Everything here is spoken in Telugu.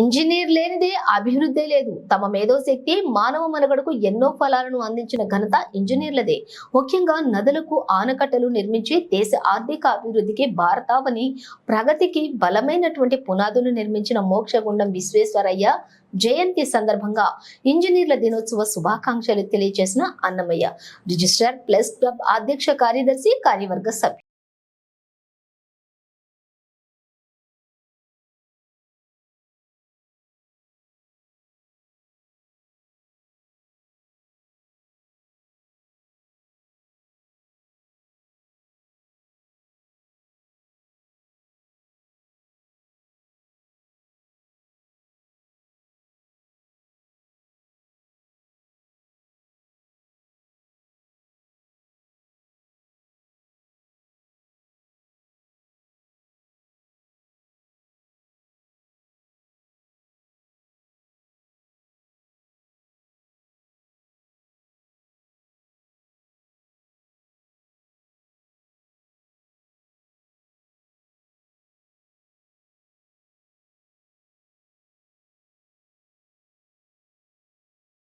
ఇంజనీర్ లేనిదే అభివృద్ధి లేదు. తమ మేధోశక్తి మానవ మనుగడకు ఎన్నో ఫలాలను అందించిన ఘనత ఇంజనీర్లదే. ముఖ్యంగా నదులకు ఆనకట్టలు నిర్మించి దేశ ఆర్థిక అభివృద్ధికి భారతావని ప్రగతికి బలమైనటువంటి పునాదులు నిర్మించిన మోక్షగుండం విశ్వేశ్వరయ్య జయంతి సందర్భంగా ఇంజనీర్ల దినోత్సవ శుభాకాంక్షలు తెలియజేసిన అన్నమయ్య. రిజిస్ట్రార్ ప్లస్ క్లబ్ అధ్యక్ష కార్యదర్శి కార్యవర్గ సభ్యులు